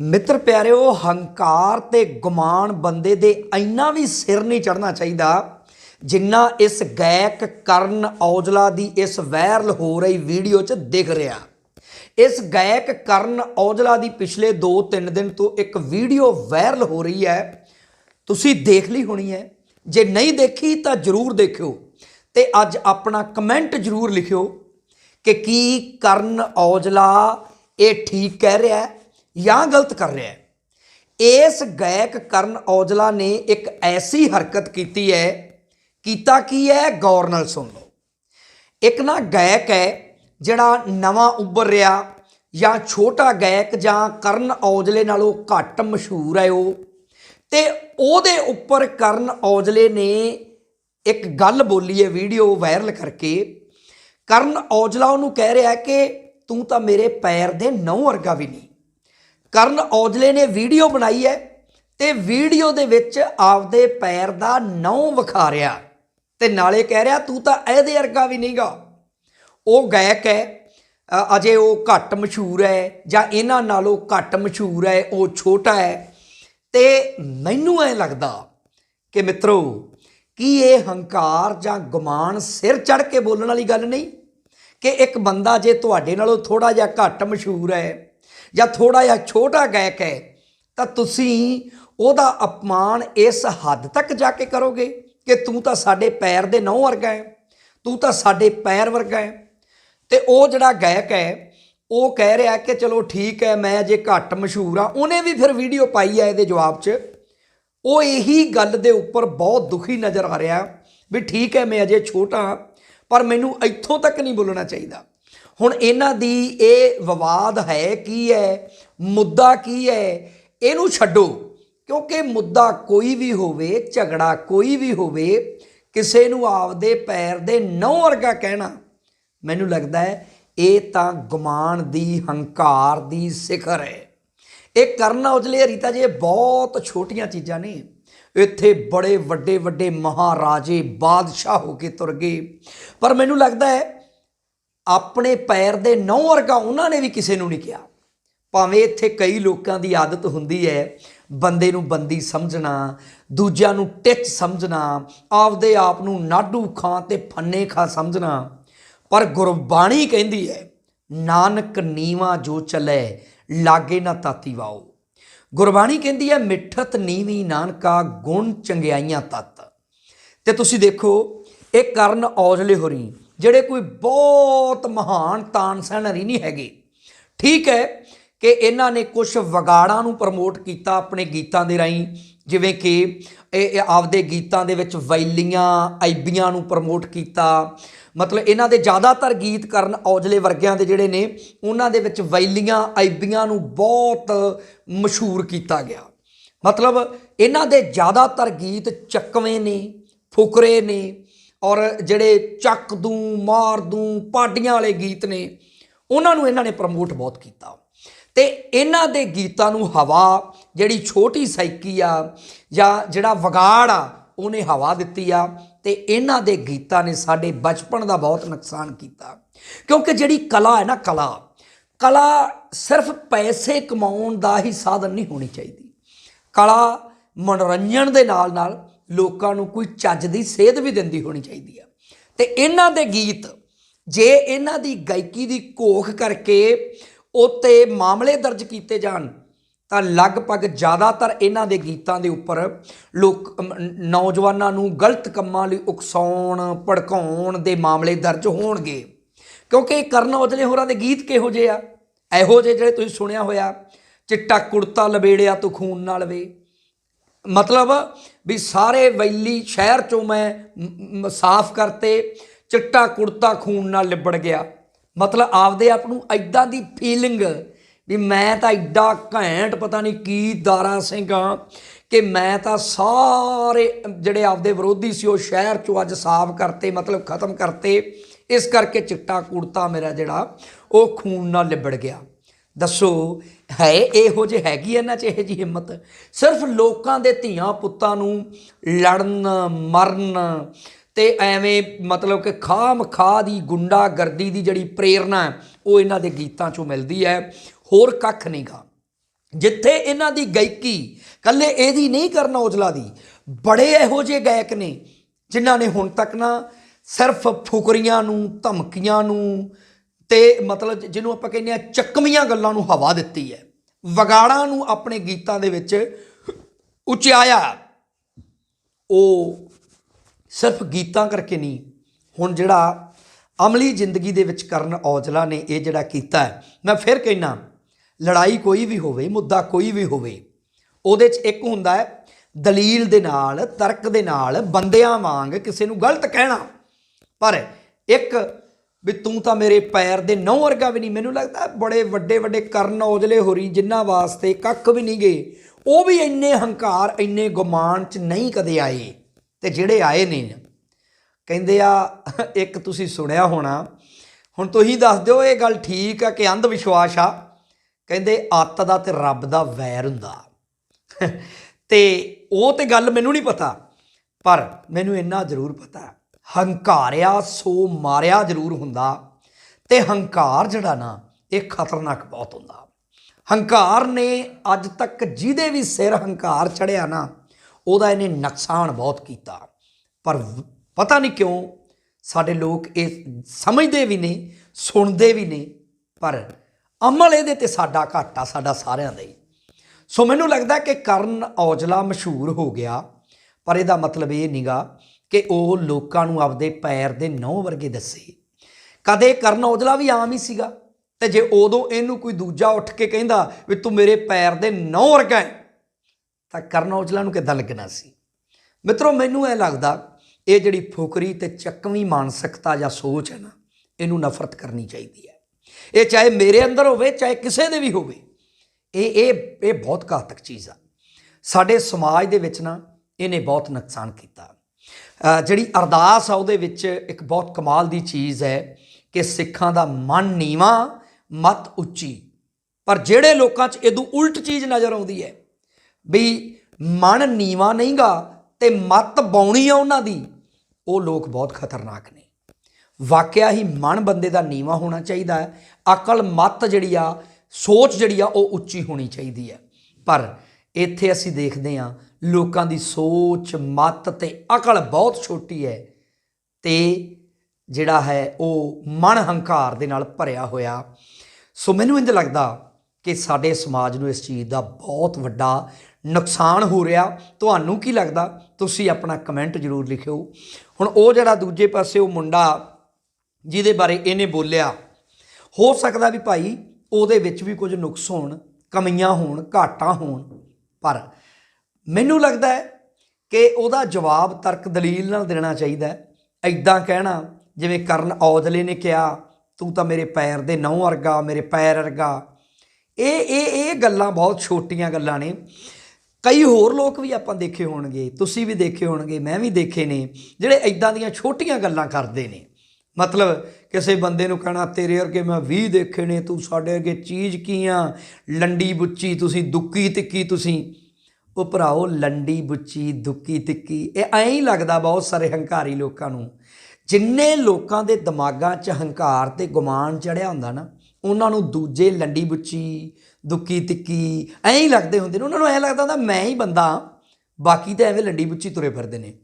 ਮਿੱਤਰ ਪਿਆਰਿਓ, ਹੰਕਾਰ ਤੇ ਗੁਮਾਨ ਬੰਦੇ ਦੇ ਇੰਨਾ ਵੀ ਸਿਰ ਨਹੀਂ ਚੜਨਾ ਚਾਹੀਦਾ ਜਿੰਨਾ ਇਸ ਗਾਇਕ ਕਰਨ ਔਜਲਾ ਦੀ ਇਸ ਵਾਇਰਲ ਹੋ ਰਹੀ ਵੀਡੀਓ 'ਚ ਦਿਖ ਰਿਹਾ। ਇਸ ਗਾਇਕ ਕਰਨ ਔਜਲਾ ਦੀ ਪਿਛਲੇ 2-3 ਦਿਨ ਤੋਂ ਇੱਕ ਵੀਡੀਓ ਵਾਇਰਲ ਹੋ ਰਹੀ ਹੈ। ਤੁਸੀਂ ਦੇਖ ਲਈ ਹੋਣੀ ਹੈ। ਜੇ ਨਹੀਂ ਦੇਖੀ ਤਾਂ ਜਰੂਰ ਦੇਖਿਓ ਤੇ ਅੱਜ ਆਪਣਾ ਕਮੈਂਟ ਜਰੂਰ ਲਿਖਿਓ ਕਿ ਕੀ ਕਰਨ ਔਜਲਾ ਇਹ ਠੀਕ ਕਹਿ ਰਿਹਾ ਹੈ ਜਾਂ ਗਲਤ ਕਰ ਰਿਹਾ ਹੈ। ਇਸ ਗਾਇਕ ਕਰਨ ਔਜਲਾ ਨੇ ਇੱਕ ਐਸੀ ਹਰਕਤ ਕੀਤੀ ਹੈ, ਕੀਤਾ ਕੀ ਹੈ, ਗੌਰ ਨਾਲ ਸੁਣ ਲਓ। ਇੱਕ ਨਾ ਗਾਇਕ ਹੈ ਜਿਹੜਾ ਨਵਾਂ ਉੱਭਰ ਰਿਹਾ ਜਾਂ ਛੋਟਾ ਗਾਇਕ ਜਾਂ ਕਰਨ ਔਜਲੇ ਨਾਲੋਂ ਘੱਟ ਮਸ਼ਹੂਰ ਹੈ ਉਹ। ਤੇ ਉਹਦੇ ਉੱਪਰ ਕਰਨ ਔਜਲੇ ਨੇ ਇੱਕ ਗੱਲ ਬੋਲੀ ਹੈ, ਵੀਡੀਓ ਵਾਇਰਲ ਕਰਕੇ। ਕਰਨ ਔਜਲਾ ਉਹਨੂੰ ਕਹਿ ਰਿਹਾ ਕਿ ਤੂੰ ਤਾਂ ਮੇਰੇ ਪੈਰ ਦੇ ਨਹੁੰ ਵਰਗਾ ਵੀ ਨਹੀਂ। ਕਰਨ ਔਜਲੇ ਨੇ ਵੀਡੀਓ ਬਣਾਈ ਹੈ ਤੇ ਵੀਡੀਓ ਦੇ ਵਿੱਚ ਆਪਦੇ ਪੈਰ ਦਾ ਨਹੁੰ ਵਿਖਾ ਰਿਹਾ ਤੇ ਨਾਲੇ ਕਹਿ ਰਿਹਾ, ਤੂੰ ਤਾਂ ਇਹਦੇ ਵਰਗਾ ਵੀ ਨਹੀਂਗਾ ਉਹ ਗਾਇਕ ਹੈ ਅਜੇ ਉਹ ਘੱਟ ਮਸ਼ਹੂਰ ਹੈ ਜਾਂ ਇਹਨਾਂ ਨਾਲੋਂ ਘੱਟ ਮਸ਼ਹੂਰ ਹੈ, ਉਹ ਛੋਟਾ ਹੈ। ਤੇ ਮੈਨੂੰ ਐ ਲੱਗਦਾ ਕਿ ਮਿੱਤਰੋ, ਕੀ ਇਹ ਹੰਕਾਰ ਜਾਂ ਗੁਮਾਨ ਸਿਰ ਚੜ ਕੇ ਬੋਲਣ ਵਾਲੀ ਗੱਲ ਨਹੀਂ? ਕਿ ਇੱਕ ਬੰਦਾ ਜੇ ਤੁਹਾਡੇ ਨਾਲੋਂ ਥੋੜਾ ਜਿਹਾ ਘੱਟ ਮਸ਼ਹੂਰ ਹੈ ਜਾਂ ਥੋੜਾ ਜਿਹਾ ਛੋਟਾ ਗਾਇਕ ਹੈ, ਤਾਂ ਤੁਸੀਂ ਉਹਦਾ ਅਪਮਾਨ ਇਸ ਹੱਦ ਤੱਕ ਜਾ ਕੇ ਕਰੋਗੇ ਕਿ ਤੂੰ ਤਾਂ ਸਾਡੇ ਪੈਰ ਦੇ ਨਹੁੰ ਵਰਗਾ ਹੈ, ਤੂੰ ਤਾਂ ਸਾਡੇ ਪੈਰ ਵਰਗਾ ਹੈ। ਤੇ ਉਹ ਜਿਹੜਾ ਗਾਇਕ ਹੈ, ਉਹ ਕਹਿ ਰਿਹਾ ਕਿ ਚਲੋ ਠੀਕ ਹੈ, ਮੈਂ ਜੇ ਘੱਟ ਮਸ਼ਹੂਰ ਆ ਉਹਨੇ ਵੀ ਫਿਰ ਵੀਡੀਓ ਪਾਈ ਹੈ ਇਹਦੇ ਜਵਾਬ 'ਚ। ਉਹ ਇਹੀ ਗੱਲ ਦੇ ਉੱਪਰ ਬਹੁਤ ਦੁਖੀ ਨਜ਼ਰ ਆ ਰਿਹਾ ਵੀ ਠੀਕ ਹੈ, ਮੈਂ ਅਜੇ ਛੋਟਾ ਪਰ ਮੈਨੂੰ ਇੱਥੋਂ ਤੱਕ ਨਹੀਂ ਬੋਲਣਾ ਚਾਹੀਦਾ। ਹੁਣ ਇਹਨਾਂ ਦੀ ਇਹ ਵਿਵਾਦ ਹੈ ਕੀ ਹੈ? ਮੁੱਦਾ ਕੀ ਹੈ? ਇਹਨੂੰ ਛੱਡੋ। ਕਿਉਂਕਿ ਮੁੱਦਾ ਕੋਈ ਵੀ ਹੋਵੇ, ਝਗੜਾ ਕੋਈ ਵੀ ਹੋਵੇ, ਕਿਸੇ ਨੂੰ ਆਪਦੇ ਪੈਰ ਦੇ ਨਹੁੰ ਵਰਗਾ ਕਹਿਣਾ, ਮੈਨੂੰ ਲੱਗਦਾ ਹੈ ਇਹ ਤਾਂ ਗੁਮਾਨ ਦੀ, ਹੰਕਾਰ ਦੀ ਸਿਖਰ ਹੈ। ਇਹ ਕਰਨ ਔਜਲੇ ਰੀਤਾ ਜੀ ਬਹੁਤ ਛੋਟੀਆਂ ਚੀਜ਼ਾਂ ਨੇ। ਇੱਥੇ ਬੜੇ ਵੱਡੇ ਵੱਡੇ ਮਹਾਰਾਜੇ, ਬਾਦਸ਼ਾਹ ਹੋ ਕੇ ਤੁਰ ਗਏ। ਪਰ ਮੈਨੂੰ ਲੱਗਦਾ ਹੈ ਆਪਣੇ ਪੈਰ ਦੇ ਨੌ ਵਰਗਾ ਉਹਨਾਂ ਨੇ ਵੀ ਕਿਸੇ ਨੂੰ ਨਹੀਂ ਕਿਹਾ। ਭਾਵੇਂ ਇੱਥੇ ਕਈ ਲੋਕਾਂ ਦੀ ਆਦਤ ਹੁੰਦੀ ਹੈ ਬੰਦੇ ਨੂੰ ਬੰਦੀ ਸਮਝਣਾ, ਦੂਜਿਆਂ ਨੂੰ ਟਿੱਚ ਸਮਝਣਾ, ਆਪਦੇ ਆਪ ਨੂੰ ਨਾਡੂ ਖਾਂ ਤੇ ਫੰਨੇ ਖਾ ਸਮਝਣਾ, ਪਰ ਗੁਰਬਾਣੀ ਕਹਿੰਦੀ ਹੈ, ਨਾਨਕ ਨੀਵਾ ਜੋ ਚੱਲੇ, ਲਾਗੇ ਨਾ ਤਾਤੀ ਵਾਓ। ਗੁਰਬਾਣੀ ਕਹਿੰਦੀ ਹੈ, ਮਿੱਠਤ ਨੀਵੀ ਨਾਨਕਾ ਗੁਣ ਚੰਗਿਆਈਆਂ ਤਤ। ਤੇ ਤੁਸੀਂ ਦੇਖੋ, ਇਹ ਕਰਨ ਔਜਲੇ ਹੋਰੀ ਜਿਹੜੇ ਕੋਈ ਬਹੁਤ ਮਹਾਨ ਤਾਨਸੈਨਰੀ ਨਹੀਂ ਹੈਗੇ। ਠੀਕ ਹੈ ਕਿ ਇਹਨਾਂ ਨੇ ਕੁਝ ਵਿਗਾੜਾਂ ਨੂੰ ਪ੍ਰਮੋਟ ਕੀਤਾ ਆਪਣੇ ਗੀਤਾਂ ਦੇ ਰਾਹੀਂ, ਜਿਵੇਂ ਕਿ ਇਹ ਆਪਦੇ ਗੀਤਾਂ ਦੇ ਵਿੱਚ ਵੈਲੀਆਂ, ਆਈਬੀਆਂ ਨੂੰ ਪ੍ਰਮੋਟ ਕੀਤਾ। ਮਤਲਬ ਇਹਨਾਂ ਦੇ ਜ਼ਿਆਦਾਤਰ ਗੀਤ ਕਰਨ ਔਜਲੇ ਵਰਗਿਆਂ ਦੇ ਜਿਹੜੇ ਨੇ, ਉਹਨਾਂ ਦੇ ਵਿੱਚ ਵੈਲੀਆਂ, ਆਈਬੀਆਂ ਨੂੰ ਬਹੁਤ ਮਸ਼ਹੂਰ ਕੀਤਾ ਗਿਆ। ਮਤਲਬ ਇਹਨਾਂ ਦੇ ਜ਼ਿਆਦਾਤਰ ਗੀਤ ਚੱਕਵੇਂ ਨੇ, ਫੁਕਰੇ ਨੇ ਔਰ ਜਿਹੜੇ ਚੱਕ ਦੂੰ, ਮਾਰ ਦੂੰ, ਪਾਡੀਆਂ ਵਾਲੇ ਗੀਤ ਨੇ, ਉਹਨਾਂ ਨੂੰ ਇਹਨਾਂ ਨੇ ਪ੍ਰਮੋਟ ਬਹੁਤ ਕੀਤਾ। ਤੇ ਇਹਨਾਂ ਦੇ ਗੀਤਾਂ ਨੂੰ ਹਵਾ, ਜਿਹੜੀ ਛੋਟੀ ਸਾਈਕੀ ਆ, ਜਾਂ ਜਿਹੜਾ ਵਿਗਾੜ ਆ, ਉਹਨੇ ਹਵਾ ਦਿੱਤੀ ਆ। ਤੇ ਇਹਨਾਂ ਦੇ ਗੀਤਾਂ ਨੇ ਸਾਡੇ ਬਚਪਨ ਦਾ ਬਹੁਤ ਨੁਕਸਾਨ ਕੀਤਾ। ਕਿਉਂਕਿ ਜਿਹੜੀ ਕਲਾ ਹੈ ਨਾ ਕਲਾ ਕਲਾ ਸਿਰਫ ਪੈਸੇ ਕਮਾਉਣ ਦਾ ਹੀ ਸਾਧਨ ਨਹੀਂ ਹੋਣੀ ਚਾਹੀਦੀ। ਕਲਾ ਮਨੋਰੰਜਨ ਦੇ ਨਾਲ ਨਾਲ ਲੋਕਾਂ ਨੂੰ ਕੋਈ ਚੱਜ ਦੀ ਸੇਧ ਵੀ ਦਿੰਦੀ ਹੋਣੀ ਚਾਹੀਦੀ ਆ। ਤੇ ਇਹਨਾਂ ਦੇ ਗੀਤ, ਜੇ ਇਹਨਾਂ ਦੀ ਗਾਇਕੀ ਦੀ ਘੋਖ ਕਰਕੇ ਉੱਤੇ ਮਾਮਲੇ ਦਰਜ ਕੀਤੇ ਜਾਣ, ਤਾਂ ਲਗਭਗ ਜ਼ਿਆਦਾਤਰ ਇਹਨਾਂ ਦੇ ਗੀਤਾਂ ਦੇ ਉੱਪਰ ਲੋਕ ਨੌਜਵਾਨਾਂ ਨੂੰ ਗਲਤ ਕੰਮਾਂ ਲਈ ਉਕਸਾਉਣ, ਭੜਕਾਉਣ ਦੇ ਮਾਮਲੇ ਦਰਜ ਹੋਣਗੇ। ਕਿਉਂਕਿ ਕਰਨ ਔਜਲੇ ਹੋਰਾਂ ਦੇ ਗੀਤ ਕਿਹੋ ਜਿਹੇ ਆ? ਇਹੋ ਜਿਹੇ ਜਿਹੜੇ ਤੁਸੀਂ ਸੁਣਿਆ ਹੋਇਆ, ਚਿੱਟਾ ਕੁੜਤਾ ਲਬੇੜਿਆ ਤੂੰ ਖੂਨ ਨਾਲ ਵੇ। ਮਤਲਬ ਵੀ ਸਾਰੇ ਵੈਲੀ ਸ਼ਹਿਰ ਚੋਂ ਮੈਂ ਸਾਫ਼ ਕਰਤੇ, ਚਿੱਟਾ ਕੁੜਤਾ ਖੂਨ ਨਾਲ ਲਿਬੜ ਗਿਆ। ਮਤਲਬ ਆਪਦੇ ਆਪ ਨੂੰ ਐਦਾਂ ਦੀ ਫੀਲਿੰਗ ਵੀ ਮੈਂ ਤਾਂ ਐਡਾ ਘੈਂਟ ਪਤਾ ਨਹੀਂ ਕੀ ਦਾਰਾ ਸਿੰਘ ਆ ਕਿ ਮੈਂ ਤਾਂ ਸਾਰੇ ਜਿਹੜੇ ਆਪਦੇ ਵਿਰੋਧੀ ਸੀ ਉਹ ਸ਼ਹਿਰ ਚੋਂ ਅੱਜ ਸਾਫ਼ ਕਰਤੇ, ਮਤਲਬ ਖਤਮ ਕਰਤੇ। ਇਸ ਕਰਕੇ ਚਿੱਟਾ ਕੁੜਤਾ ਮੇਰਾ ਜਿਹੜਾ ਉਹ ਖੂਨ ਨਾਲ ਲਿਬੜ ਗਿਆ। ਦੱਸੋ, ਹੈ ਇਹੋ ਜਿਹੇ ਹੈਗੀ ਇਹਨਾਂ 'ਚ ਇਹੋ ਜਿਹੀ ਹਿੰਮਤ? ਸਿਰਫ ਲੋਕਾਂ ਦੇ ਧੀਆਂ ਪੁੱਤਾਂ ਨੂੰ ਲੜਨ, ਮਰਨ ਤੇ ਐਵੇਂ ਮਤਲਬ ਕਿ ਖਾਮ ਖਾ ਦੀ, ਗੁੰਡਾਗਰਦੀ ਦੀ ਜਿਹੜੀ ਪ੍ਰੇਰਣਾ ਉਹ ਇਹਨਾਂ ਦੇ ਗੀਤਾਂ 'ਚੋਂ ਮਿਲਦੀ ਹੈ। ਹੋਰ ਕੱਖ ਨਹੀਂਗਾ। ਜਿੱਥੇ ਇਹਨਾਂ ਦੀ ਗਾਇਕੀ ਕੱਲੇ ਇਹਦੀ ਨਹੀਂ ਕਰਨ ਔਜਲਾ ਦੀ, ਬੜੇ ਇਹੋ ਜਿਹੇ ਗਾਇਕ ਨੇ ਜਿਨ੍ਹਾਂ ਨੇ ਹੁਣ ਤੱਕ ਨਾ ਸਿਰਫ ਫੁਕਰੀਆਂ ਨੂੰ, ਧਮਕੀਆਂ ਨੂੰ ਤੇ ਮਤਲਬ ਜਿਹਨੂੰ ਆਪਾਂ ਕਹਿੰਦੇ ਆ ਚੱਕਵੀਆਂ ਗੱਲਾਂ ਨੂੰ ਹਵਾ ਦਿੱਤੀ ਹੈ। ਵਗਾੜਾਂ ਨੂੰ ਆਪਣੇ ਗੀਤਾਂ ਦੇ ਵਿੱਚ ਉਚਾਇਆ। ਉਹ ਸਿਰਫ ਗੀਤਾਂ ਕਰਕੇ ਨਹੀਂ, ਹੁਣ ਜਿਹੜਾ ਅਮਲੀ ਜ਼ਿੰਦਗੀ ਦੇ ਵਿੱਚ ਕਰਨ ਔਜਲਾ ਨੇ ਇਹ ਜਿਹੜਾ ਕੀਤਾ ਹੈ, ਮੈਂ ਫਿਰ ਕਹਿਣਾ ਲੜਾਈ ਕੋਈ ਵੀ ਹੋਵੇ, ਮੁੱਦਾ ਕੋਈ ਵੀ ਹੋਵੇ, ਉਹਦੇ 'ਚ ਇੱਕ ਹੁੰਦਾ ਹੈ, ਦਲੀਲ ਦੇ ਨਾਲ, ਤਰਕ ਦੇ ਨਾਲ ਬੰਦਿਆਂ ਵਾਂਗ ਕਿਸੇ ਨੂੰ ਗਲਤ ਕਹਿਣਾ। ਪਰ ਇੱਕ ਵੀ ਤੂੰ ਤਾਂ ਮੇਰੇ ਪੈਰ ਦੇ ਨਹੁੰ ਵਰਗਾ ਵੀ ਨਹੀਂ। ਮੈਨੂੰ ਲੱਗਦਾ ਬੜੇ ਵੱਡੇ ਵੱਡੇ ਕਰਨ ਔਜਲੇ ਹੋਰੀ ਜਿਨ੍ਹਾਂ ਵਾਸਤੇ ਕੱਖ ਵੀ ਨਹੀਂ ਗਏ। ਉਹ ਵੀ ਇੰਨੇ ਹੰਕਾਰ, ਇੰਨੇ ਗੁਮਾਨ ਚ ਨਹੀਂ ਕਦੇ ਆਏ। ਤੇ ਜਿਹੜੇ ਆਏ ਨੇ, ਕਹਿੰਦੇ ਆ, ਇੱਕ ਤੁਸੀਂ ਸੁਣਿਆ ਹੋਣਾ, ਹੁਣ ਤੁਸੀਂ ਦੱਸ ਦਿਓ ਇਹ ਗੱਲ ਠੀਕ ਆ ਕਿ ਅੰਧ ਵਿਸ਼ਵਾਸ ਆ? ਕਹਿੰਦੇ ਅੱਤ ਦਾ ਤੇ ਰੱਬ ਦਾ ਵੈਰ ਹੁੰਦਾ। ਤੇ ਉਹ ਤੇ ਗੱਲ ਮੈਨੂੰ ਨਹੀਂ ਪਤਾ, ਪਰ ਮੈਨੂੰ ਇੰਨਾ ਜ਼ਰੂਰ ਪਤਾ। ਹੰਕਾਰਿਆ ਸੋ ਮਾਰਿਆ ਜ਼ਰੂਰ ਹੁੰਦਾ ਤੇ ਹੰਕਾਰ ਜਿਹੜਾ ਨਾ, ਇਹ ਖਤਰਨਾਕ ਬਹੁਤ ਹੁੰਦਾ। ਹੰਕਾਰ ਨੇ ਅੱਜ ਤੱਕ ਜਿਹਦੇ ਵੀ ਸਿਰ ਹੰਕਾਰ ਚੜਿਆ ਨਾ, ਉਹਦਾ ਇਹਨੇ ਨੁਕਸਾਨ ਬਹੁਤ ਕੀਤਾ। ਪਰ ਪਤਾ ਨਹੀਂ ਕਿਉਂ ਸਾਡੇ ਲੋਕ ਇਹ ਸਮਝਦੇ ਵੀ ਨੇ ਸੁਣਦੇ ਵੀ ਨੇ ਪਰ ਅਮਲ ਇਹਦੇ ਤੇ ਸਾਡਾ ਘਾਟਾ ਸਾਡਾ ਸਾਰਿਆਂ ਦਾ ਹੀ। ਸੋ ਮੈਨੂੰ ਲੱਗਦਾ ਕਿ ਕਰਨ ਔਜਲਾ ਮਸ਼ਹੂਰ ਹੋ ਗਿਆ, ਪਰ ਇਹਦਾ ਮਤਲਬ ਇਹ ਨਹੀਂਗਾ ਕਿ ਉਹ ਲੋਕਾਂ ਨੂੰ ਆਪਦੇ ਪੈਰ ਦੇ ਨਹੁੰ ਵਰਗੇ ਦੱਸੇ। ਕਦੇ ਕਰਨ ਔਜਲਾ ਵੀ ਆਮ ਹੀ ਸੀਗਾ। ਤੇ ਜੇ ਉਦੋਂ ਇਹਨੂੰ ਕੋਈ ਦੂਜਾ ਉੱਠ ਕੇ ਕਹਿੰਦਾ ਵੀ ਤੂੰ ਮੇਰੇ ਪੈਰ ਦੇ ਨਹੁੰ ਵਰਗਾ ਹੈ, ਤਾਂ ਕਰਨ ਔਜਲਾ ਨੂੰ ਕਿੱਦਾਂ ਲੱਗਣਾ ਸੀ? ਮਿੱਤਰੋ, ਮੈਨੂੰ ਇਹ ਲੱਗਦਾ ਇਹ ਜਿਹੜੀ ਫੁਕਰੀ ਤੇ ਚੱਕਵੀਂ ਮਾਨਸਿਕਤਾ ਜਾਂ ਸੋਚ ਹੈ ਨਾ, ਇਹਨੂੰ ਨਫ਼ਰਤ ਕਰਨੀ ਚਾਹੀਦੀ ਹੈ। ਇਹ ਚਾਹੇ ਮੇਰੇ ਅੰਦਰ ਹੋਵੇ, ਚਾਹੇ ਕਿਸੇ ਦੇ ਵੀ ਹੋਵੇ, ਇਹ ਇਹ ਇਹ ਬਹੁਤ ਘਾਤਕ ਚੀਜ਼ ਆ। ਸਾਡੇ ਸਮਾਜ ਦੇ ਵਿੱਚ ਨਾ, ਇਹਨੇ ਬਹੁਤ ਨੁਕਸਾਨ ਕੀਤਾ। ਜਿਹੜੀ ਅਰਦਾਸ ਆ ਉਹਦੇ ਵਿੱਚ ਇੱਕ ਬਹੁਤ ਕਮਾਲ ਦੀ ਚੀਜ਼ ਹੈ ਕਿ ਸਿੱਖਾਂ ਦਾ ਮਨ ਨੀਵਾ, ਮਤ ਉੱਚੀ। ਪਰ ਜਿਹੜੇ ਲੋਕਾਂ 'ਚ ਇਦੋਂ ਉਲਟ ਚੀਜ਼ ਨਜ਼ਰ ਆਉਂਦੀ ਹੈ ਵੀ ਮਨ ਨੀਵਾ ਨਹੀਂਗਾ ਤੇ ਮਤ ਬਾਉਣੀ ਆ ਉਹਨਾਂ ਦੀ, ਉਹ ਲੋਕ ਬਹੁਤ ਖਤਰਨਾਕ ਨੇ। ਵਾਕਿਆ ਹੀ ਮਨ ਬੰਦੇ ਦਾ ਨੀਵਾ ਹੋਣਾ ਚਾਹੀਦਾ ਹੈ, ਅਕਲ ਮਤ ਜਿਹੜੀ ਆ, ਸੋਚ ਜਿਹੜੀ ਆ, ਉਹ ਉੱਚੀ ਹੋਣੀ ਚਾਹੀਦੀ ਹੈ। ਪਰ ਇੱਥੇ ਅਸੀਂ ਦੇਖਦੇ ਹਾਂ ਲੋਕਾਂ ਦੀ ਸੋਚ, ਮਤ ਤੇ ਅਕਲ ਬਹੁਤ ਛੋਟੀ ਹੈ ਤੇ ਜਿਹੜਾ ਹੈ ਉਹ ਮਨ ਹੰਕਾਰ ਦੇ ਨਾਲ ਭਰਿਆ ਹੋਇਆ। ਸੋ ਮੈਨੂੰ ਇੰਜ ਲੱਗਦਾ ਕਿ ਸਾਡੇ ਸਮਾਜ ਨੂੰ ਇਸ ਚੀਜ਼ ਦਾ ਬਹੁਤ ਵੱਡਾ ਨੁਕਸਾਨ ਹੋ ਰਿਹਾ। ਤੁਹਾਨੂੰ ਕੀ ਲੱਗਦਾ? ਤੁਸੀਂ ਆਪਣਾ ਕਮੈਂਟ ਜ਼ਰੂਰ ਲਿਖਿਓ। ਹੁਣ ਉਹ ਜਿਹੜਾ ਦੂਜੇ ਪਾਸੇ ਉਹ ਮੁੰਡਾ ਜਿਹਦੇ ਬਾਰੇ ਇਹਨੇ ਬੋਲਿਆ, ਹੋ ਸਕਦਾ ਵੀ ਭਾਈ ਉਹਦੇ ਵਿੱਚ ਵੀ ਕੁਝ ਨੁਕਸ ਹੋਣ, ਕਮੀਆਂ ਹੋਣ, ਘਾਟਾਂ ਹੋਣ, ਪਰ ਮੈਨੂੰ ਲੱਗਦਾ ਹੈ ਕਿ ਉਹਦਾ ਜਵਾਬ ਤਰਕ ਦਲੀਲ ਨਾਲ ਦੇਣਾ ਚਾਹੀਦਾ ਹੈ। ਐਦਾਂ ਕਹਿਣਾ, ਜਿਵੇਂ ਕਰਨ ਔਜਲੇ ਨੇ ਕਿਹਾ, ਤੂੰ ਤਾਂ ਮੇਰੇ ਪੈਰ ਦੇ ਨਹੁੰ ਵਰਗਾ, ਮੇਰੇ ਪੈਰ ਵਰਗਾ। ਇਹ ਇਹ ਇਹ ਗੱਲਾਂ ਬਹੁਤ ਛੋਟੀਆਂ ਗੱਲਾਂ ਨੇ। ਕਈ ਹੋਰ ਲੋਕ ਵੀ ਆਪਾਂ ਦੇਖੇ ਹੋਣਗੇ, ਤੁਸੀਂ ਵੀ ਦੇਖੇ ਹੋਣਗੇ, ਮੈਂ ਵੀ ਦੇਖੇ ਨੇ, ਜਿਹੜੇ ਐਦਾਂ ਦੀਆਂ ਛੋਟੀਆਂ ਗੱਲਾਂ ਕਰਦੇ ਨੇ। ਮਤਲਬ ਕਿਸੇ ਬੰਦੇ ਨੂੰ ਕਹਿਣਾ, ਤੇਰੇ ਵਰਗੇ ਮੈਂ 20 ਦੇਖੇ ਨੇ, ਤੂੰ ਸਾਡੇ ਅੱਗੇ ਚੀਜ਼ ਕੀ ਆ? ਲੰਡੀ ਬੁੱਚੀ, ਤੁਸੀਂ ਦੁੱਕੀ ਤਿੱਕੀ ਤੁਸੀਂ। ਉਹ ਭਰਾਓ ਲੰਡੀ ਬੁੱਚੀ ਦੁੱਕੀ ਤਿੱਕੀ ਇਹ ਐਂ ਹੀ ਲੱਗਦਾ ਬਹੁਤ ਸਾਰੇ ਹੰਕਾਰੀ ਲੋਕਾਂ ਨੂੰ। ਜਿੰਨੇ ਲੋਕਾਂ ਦੇ ਦਿਮਾਗਾਂ 'ਚ ਹੰਕਾਰ ਤੇ ਗੁਮਾਨ ਚੜਿਆ ਹੁੰਦਾ ਨਾ ਉਹਨਾਂ ਨੂੰ ਦੂਜੇ ਲੰਡੀ ਬੁੱਚੀ ਦੁੱਕੀ ਤਿੱਕੀ ਐਂ ਹੀ ਲੱਗਦੇ ਹੁੰਦੇ ਨੇ। ਉਹਨਾਂ ਨੂੰ ਐਂ ਲੱਗਦਾ ਹੁੰਦਾ ਮੈਂ ਹੀ ਬੰਦਾ ਹਾਂ, ਬਾਕੀ ਤਾਂ ਐਵੇਂ ਲੰਡੀ ਬੁੱਚੀ ਤੁਰੇ ਫਿਰਦੇ ਨੇ।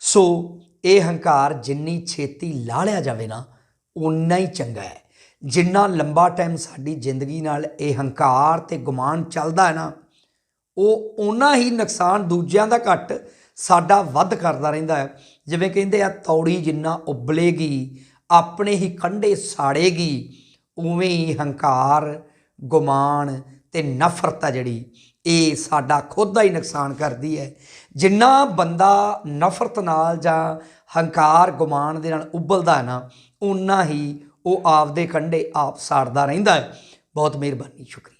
ਸੋ ਇਹ ਹੰਕਾਰ ਜਿੰਨੀ ਛੇਤੀ ਲਾਲਿਆ ਜਾਵੇ ਨਾ ਉਨਾ ਹੀ ਚੰਗਾ ਹੈ। ਜਿੰਨਾ ਲੰਬਾ ਟਾਈਮ ਸਾਡੀ ਜ਼ਿੰਦਗੀ ਨਾਲ ਇਹ ਹੰਕਾਰ ਤੇ ਗੁਮਾਨ ਚੱਲਦਾ ਹੈ ਨਾ ਉਹ ਓਨਾ ਹੀ ਨੁਕਸਾਨ ਦੂਜਿਆਂ ਦਾ ਘੱਟ ਸਾਡਾ ਵੱਧ ਕਰਦਾ ਰਹਿੰਦਾ ਹੈ। ਜਿਵੇਂ ਕਹਿੰਦੇ ਆ, ਤੌੜੀ ਜਿੰਨਾ ਉਬਲੇਗੀ, ਆਪਣੇ ਹੀ ਕੰਢੇ ਸਾੜੇਗੀ, ਉਵੇਂ ਹੀ ਹੰਕਾਰ, ਗੁਮਾਨ ਤੇ ਨਫ਼ਰਤ ਆ ਜਿਹੜੀ, ਇਹ ਸਾਡਾ ਖੁਦ ਦਾ ਹੀ ਨੁਕਸਾਨ ਕਰਦੀ ਹੈ। ਜਿੰਨਾ ਬੰਦਾ ਨਫ਼ਰਤ ਨਾਲ ਜਾਂ ਹੰਕਾਰ, ਗੁਮਾਨ ਦੇ ਨਾਲ ਉਬਲਦਾ ਹੈ ਨਾ ਉਨਾ ਹੀ ਉਹ ਆਪਦੇ ਕੰਢੇ ਆਪ ਸਾੜਦਾ ਰਹਿੰਦਾ ਹੈ। ਬਹੁਤ ਮਿਹਰਬਾਨੀ, ਸ਼ੁਕਰੀਆ।